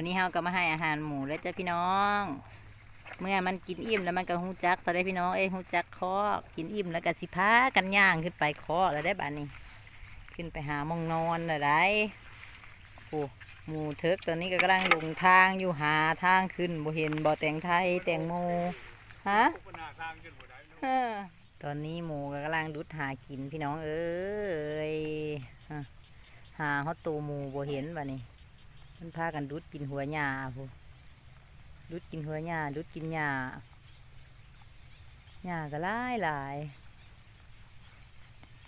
วันนี้เฮาก็มาให้อาหารหมูแล้วจ้ะพี่น้อง เมื่อมันกินอิ่มแล้วมันก็หูจักตอนได้พี่น้องเอ้ยหูจักคอกินอิ่มแล้วก็สิพากันย่างขึ้นไปคอแล้วได้บ้านี้ ขึ้นไปหามองนอนแล้วได้โอ้หมูเทิกตอนนี้ก็กำลังลงทางอยู่หาทางขึ้นบ่เห็นบ่แต่งไทยแต่งโมฮะเออตอนนี้หมูก็กำลังดุดหากินพี่น้องเอ้ยฮะหาฮอตตูหมูบ่เห็นบ่นี่ มันพากันดุดกินหัวหญ้าพูดุดกินหัวหญ้าดุดกินหญ้าหญ้าก็หลายหลาย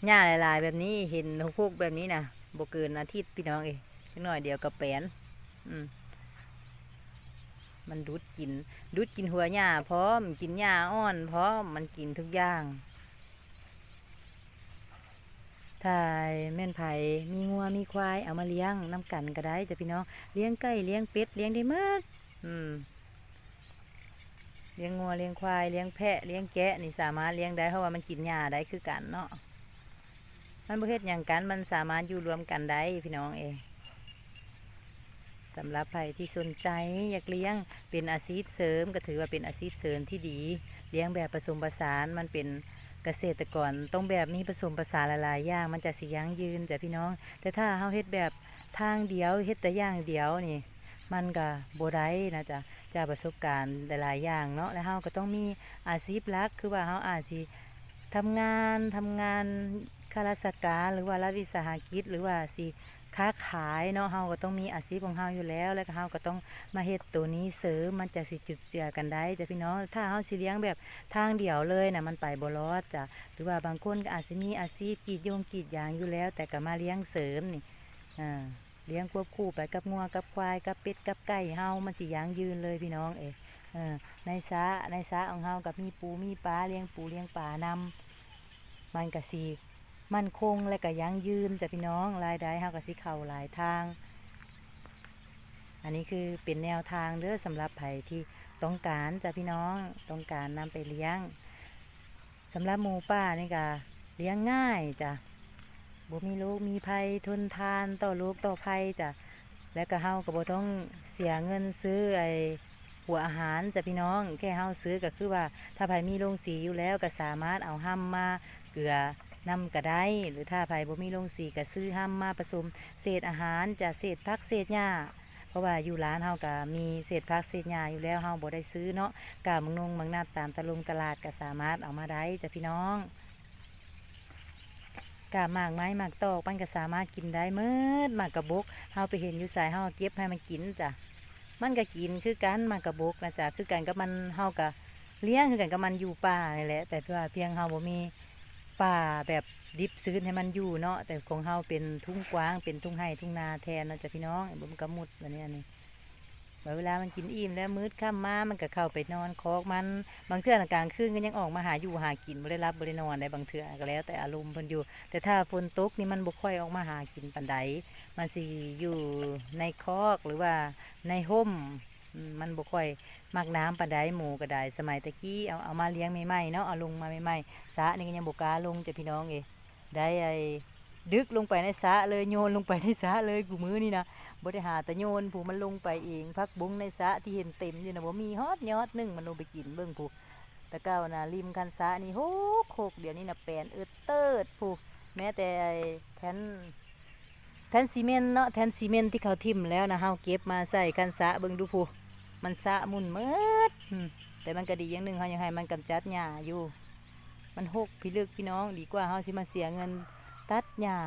หญ้าหลาย ๆ แบบนี้เห็นพวกแบบนี้นะบ่เกินอาทิตย์พี่น้องเอ้ยจักหน่อยเดียวก็แปลนอืมมันดุดกินดุดกินหัวหญ้าพร้อมกินหญ้าอ่อนพร้อมมันกินทุกอย่าง ถ่ายแม่นไผ่มีงัวมีควายเอามาเลี้ยงน้ำกันก็ได้จ้ะพี่น้องเลี้ยงไก่เลี้ยงเป็ดเลี้ยงได้หมดอืมเลี้ยงงัวเลี้ยงควายเลี้ยงแพะเลี้ยงแกะนี่สามารถเลี้ยงได้เพราะว่ามันกินหญ้าได้คือกันเนาะมันประเภทอย่างกันมันสามารถอยู่รวมกันได้พี่น้องเองสำหรับใครที่สนใจอยากเลี้ยงเป็นอาชีพเสริม ก็ถือว่าเป็นอาชีพเสริมที่ดี เลี้ยงแบบผสมผสานมันเป็น เกษตรกรต้องแบบมีผสมผสานหลายๆอย่างมันจะสิยั่งยืนจ้ะพี่น้อง แต่ถ้าเฮาเฮ็ดแบบทางเดียวเฮ็ดแต่อย่างเดียวนี่ มันก็บ่ได้นะจ๊ะจากประสบการณ์หลายๆอย่างเนาะแล้วเฮาก็ต้องมีอาชีพหลักคือว่าเฮาอาจสิทำงานทำงานข้าราชการหรือว่ารัฐวิสาหกิจหรือว่าสิ ค้าขายเนาะเฮาก็ต้องมีอาชีพของเฮาอยู่แล้ว แล้วก็เฮาก็ต้องมาเฮ็ดตัวนี้เสริมมันจะสิจุดเจือกันได้จ้ะพี่น้องถ้าเฮาสิเลี้ยงแบบทางเดียวเลยนะมันไปบ่รอดจ้ะหรือว่าบางคนก็อาจสิมีอาชีพกรีดยงกรีดยางอยู่แล้ว แต่ก็มาเลี้ยงเสริมนี่อ่าเลี้ยงควบคู่ไปกับงัวกับควายกับเป็ดกับไก่เฮามันสิยั่งยืนเลยพี่น้องเอยเออในสระในสระของเฮากับมีปูมีปลาเลี้ยงปูเลี้ยงปลานำมันก็สิ มั่นคงและก็ยั่งยืนจ้ะพี่น้องรายได้เฮาก็สิเข้าหลายทาง อันนี้คือเป็นแนวทางเด้อสำหรับไผที่ต้องการจ้ะพี่น้องต้องการนำไปเลี้ยงสำหรับหมูป่านี่ก็เลี้ยงง่ายจ้ะบ่มีโรคมีภัยทนทานต่อโรคต่อภัยจ้ะและก็เฮาก็บ่ต้องเสียเงินซื้อไอหัวอาหารจ้ะพี่น้องแค่เฮาซื้อก็คือว่า ถ้าไผมีโรงสีอยู่แล้วก็สามารถเอาห้ำมาเกลือ นำก็ได้ หรือถ้าไผบ่มีโรงสีก็ซื้อห้ำมาผสม เศษอาหารจะเศษพักเศษหญ้าเพราะว่าอยู่ร้านเฮาก็มีเศษพักเศษหญ้าอยู่แล้วเฮาบ่ได้ซื้อเนาะกาบางนงบางนาตามตะลุงตลาดก็สามารถเอามาได้จ้ะพี่น้องกาบหมากไม้หมากตอกมันก็สามารถกินได้เมิดหมากกระบกเฮาไปเห็นอยู่สายเฮาก็เก็บให้มันกินจ้ะมันก็กินคือกันหมากกระบกนะจ๊ะคือกันกับมันเฮาก็เลี้ยงคือกันกับมันอยู่ป่านี่แหละแต่เพื่อเพียงเฮาบ่มี ป่าแบบดิบซื้นให้มันอยู่เนาะแต่ของเฮาเป็นทุ่งกว้างเป็นทุ่งไห่ทุ่งนาแทนเนาะจ้ะพี่น้องไอ้บุมกระมุดแบบนี้อันนี้เวลามันกินอิ่มแล้วมืดค่ำมามันก็เข้าไปนอนคอกมันบางเทื่อนกลางคืนก็ยังออกมาหาอยู่หากินบ่ได้รับบ่ได้นอนได้บางเทื่อก็แล้ว แต่อารมณ์เพิ่นอยู่ แต่ถ้าฝนตกนี่มันบ่ค่อยออกมาหากินปานใดมันสิอยู่ในคอกหรือว่าในห่ม มันบ่ค่อยมักน้ำปานใดหมูก็ได้สมัยตะกี้เอาเอามาเลี้ยงใหม่ๆเนาะเอาลงมาใหม่ๆสระนี่ก็ยังบกล้าลงจ้ะพี่น้องเอยได้ไอ้ดึกลงไปในสระเลยโยนลงไปในสระเลยกูมือนี่นะบ่ได้หาแต่โยนผู้มันลงไปเองพักบุ้งในสระที่เห็นเต็มอยู่นะบ่มีฮอดยอดหนึงมันลงไปกินเบิ่งผู้ตะเก้านะริมคันสระนี่โหโคกเดี๋ยวนี้นะแปลนเอิดเติดผู้แม้แต่ไอ้แผ่นแผ่นซีเมนต์เนาะแผ่นซีเมนต์ที่เขาทิ่มแล้วนะเฮาเก็บมาใส่คันสระเบิ่งดูผู้ มันสะมุนเมิดอืมแต่มันก็ดีอย่างหนึ่งเฮายังให้มันกำจัดหญ้าอยู่ มันหกพิลึกพี่น้องดีกว่าเฮาสิมาเสียเงินตัดหญ้า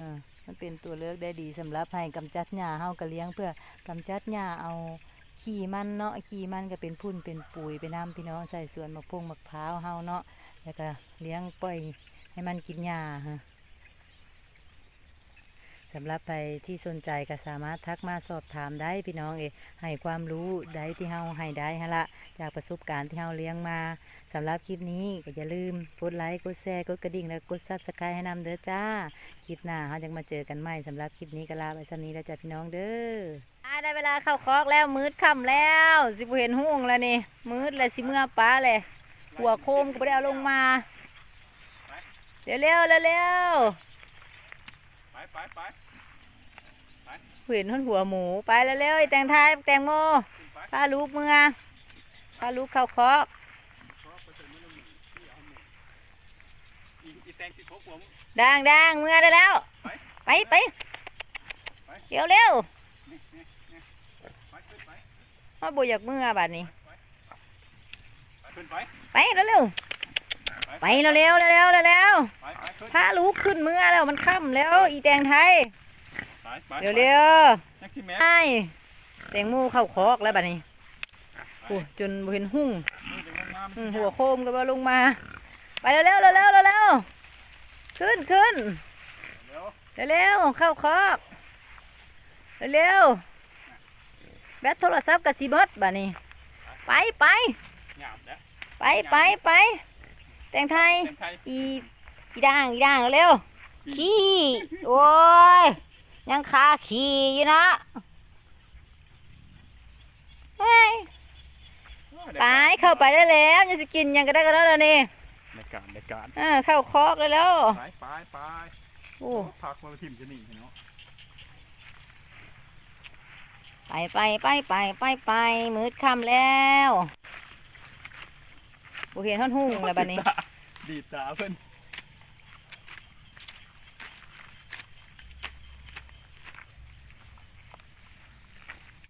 อ่ามันเป็นตัวเลือกได้ดีสำหรับให้กำจัดหญ้าเฮาก็เลี้ยงเพื่อกำจัดหญ้าเอาขี้มันเนาะขี้มันก็เป็นพุ่นเป็นปุ๋ยเป็นน้ำพี่น้องใส่สวนมะพร้าวมะพร้าวเฮาเนาะแล้วก็เลี้ยงปล่อยให้มันกินหญ้าฮะ สำหรับใครที่สนใจก็สามารถทักมาสอบถามได้พี่น้องเอยให้ความรู้ได้ที่เฮาให้ได้ฮะละจากประสบการณ์ที่เราเลี้ยงมาสำหรับคลิปนี้ก็อย่าลืมกดไลค์กดแชร์กดกระดิ่งและกดซับสไครต์ให้นำเด้อจ้าคลิปหน้าเราจะมาเจอกันใหม่สำหรับคลิปนี้ก็ลาไปสนี้แล้วจ้าพี่น้องเด้อได้เวลาเข้าคอกแล้วมืดค่ำแล้ว สิบเห็นหุ่งแล้วนี่มืดแล้วสิเมื่อป้าเลยหัวโคมก็ไม่ได้เอาลงมาเร็วเร็วเร็วเร็ว ไปไปไปไปเห็นท่อนหัวหมูไปแล้วเร็วๆไอ้แตงไทยแตงโมขึ้นไปพาลูกเมือพาลูกเข้าคอกเพราะไปเจอมันมีที่เอาหมดอีอีแตงสิทบหัวมึงดังดังเมือได้แล้ว ไปไปไปเร็วเร็วนี่นี่นี่ไปขึ้นไปๆมาบ่อยากเมือบัดนี้ไปขึ้นไปไปเร็วเร็วๆ ไปเร็วเร็วๆเร็วๆเร็วไปไปขึ้นๆพาลูกขึ้นเมือแล้วมันค่ำแล้วอีแตงไทยไปไปเร็วเร็วนักสิแม่ๆไปแตงโมเข้าคอกแล้วบัดนี้โอ้จนบ่เห็นหุ่งมึงจะงามอืมหัวโคมก็บ่ลงมา ไปเร็วเร็วๆเร็วๆเร็วๆขึ้นขึ้นเร็วเร็วๆเข้าคอกเร็วๆแบตโทรศัพท์กับซีเบิดบัดนี้ ไปไปหยาบแล้วไปไปไป แตงไทย แตงไทย อีอีด่างอีด่างเร็วๆขี้ โอ้ย ยังคาขี้อยู่นะเฮ้ยไปเข้าไปได้แล้วยังจะกินหยังก็ได้ก็ได้แล้วนี่ในการในการเออเข้าคอกได้แล้วไปไปไปโอ้พักมาทิมจะหนีเนาะไปไปไปไปไปไปมืดค่ำแล้ว บ่เห็นท่อนหุ่งแล้วบัดนี้ ดีดตาเพิ่น